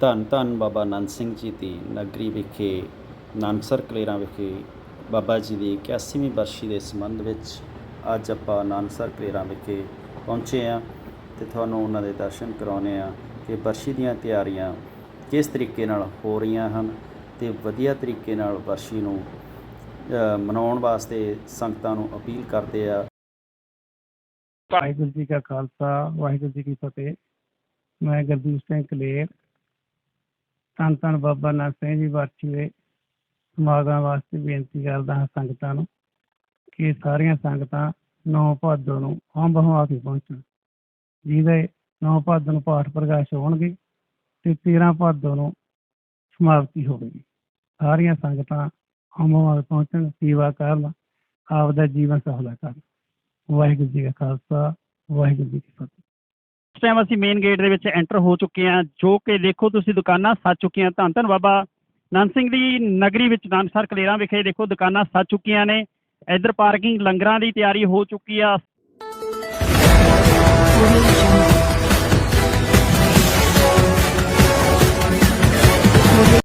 ਧੰਨ ਧੰਨ ਬਾਬਾ ਨੰਦ ਸਿੰਘ ਜੀ ਦੀ ਨਗਰੀ ਵਿਖੇ ਨਾਨਸਰ ਕਲੇਰਾਂ ਵਿਖੇ ਬਾਬਾ ਜੀ ਦੀ 81ਵੀਂ ਬਰਸ਼ੀ ਦੇ ਸੰਬੰਧ ਵਿੱਚ ਅੱਜ ਆਪਾਂ ਨਾਨਸਰ ਕਲੇਰਾਂ ਵਿਖੇ ਪਹੁੰਚੇ ਆ ਤੇ ਤੁਹਾਨੂੰ ਉਹਨਾਂ ਦੇ ਦਰਸ਼ਨ ਕਰਾਉਣੇ ਆ ਕਿ ਬਰਸ਼ੀ ਦੀਆਂ ਤਿਆਰੀਆਂ ਕਿਸ ਤਰੀਕੇ ਨਾਲ ਹੋ ਰਹੀਆਂ ਹਨ ਤੇ ਵਧੀਆ ਤਰੀਕੇ ਨਾਲ ਬਰਸ਼ੀ ਨੂੰ ਮਨਾਉਣ ਵਾਸਤੇ ਸੰਗਤਾਂ ਨੂੰ ਅਪੀਲ ਕਰਦੇ ਆ ਵਾਹਿਗੁਰੂ ਜੀ ਕਾ ਖਾਲਸਾ, ਵਾਹਿਗੁਰੂ ਜੀ ਕੀ ਫਤਿਹ। ਮੈਂ ਗੁਰਦੀਪ ਸਿੰਘ ਕਲੇਰ ਧੰਨ ਧੰਨ ਬਾਬਾ ਨਾਨਕ ਸਿੰਘ ਜੀ ਬਾਠੀ ਦੇ ਸਮਾਗਮਾਂ ਵਾਸਤੇ ਬੇਨਤੀ ਕਰਦਾ ਹਾਂ ਸੰਗਤਾਂ ਨੂੰ ਕਿ ਸਾਰੀਆਂ ਸੰਗਤਾਂ ਨੌ ਭਾਦੋ ਨੂੰ ਅੰਬ ਹਵਾ ਕੇ ਪਹੁੰਚਣ। ਜਿਹਦੇ ਨੌ ਭਾਦੋ ਨੂੰ ਪਾਠ ਪ੍ਰਕਾਸ਼ ਹੋਣਗੇ ਤੇ 13 ਭਾਦੋ ਨੂੰ ਸਮਾਪਤੀ ਹੋਵੇਗੀ। ਸਾਰੀਆਂ ਸੰਗਤਾਂ ਅੰਬ ਹਵਾ ਪਹੁੰਚਣ, ਸੇਵਾ ਕਰਨ ਆਪ ਦਾ ਜੀਵਨ ਸਫਲਾ ਕਰਨ। ਵਾਹਿਗੁਰੂ ਜੀ ਕਾ ਖਾਲਸਾ, ਵਾਹਿਗੁਰੂ ਜੀ ਕੀ ਫਤਿਹ। ਇਸ ਟਾਈਮ ਅਸੀਂ ਮੇਨ ਗੇਟ ਦੇ ਵਿੱਚ ਐਂਟਰ ਹੋ ਚੁੱਕੇ ਹਾਂ, ਜੋ ਕਿ ਦੇਖੋ ਤੁਸੀਂ ਦੁਕਾਨਾਂ ਸੱਜ ਚੁੱਕੀਆਂ ਧੰਨ ਧੰਨ ਬਾਬਾ ਨਾਨ ਸਿੰਘ ਦੀ ਨਗਰੀ ਵਿੱਚ ਨਾਨਸਰ ਕਲੇਰਾਂ ਵਿਖੇ ਦੇਖੋ ਦੁਕਾਨਾਂ ਸੱਜ ਚੁੱਕੀਆਂ ਨੇ। ਇੱਧਰ ਪਾਰਕਿੰਗ ਲੰਗਰਾਂ ਦੀ ਤਿਆਰੀ ਹੋ ਚੁੱਕੀ ਆ।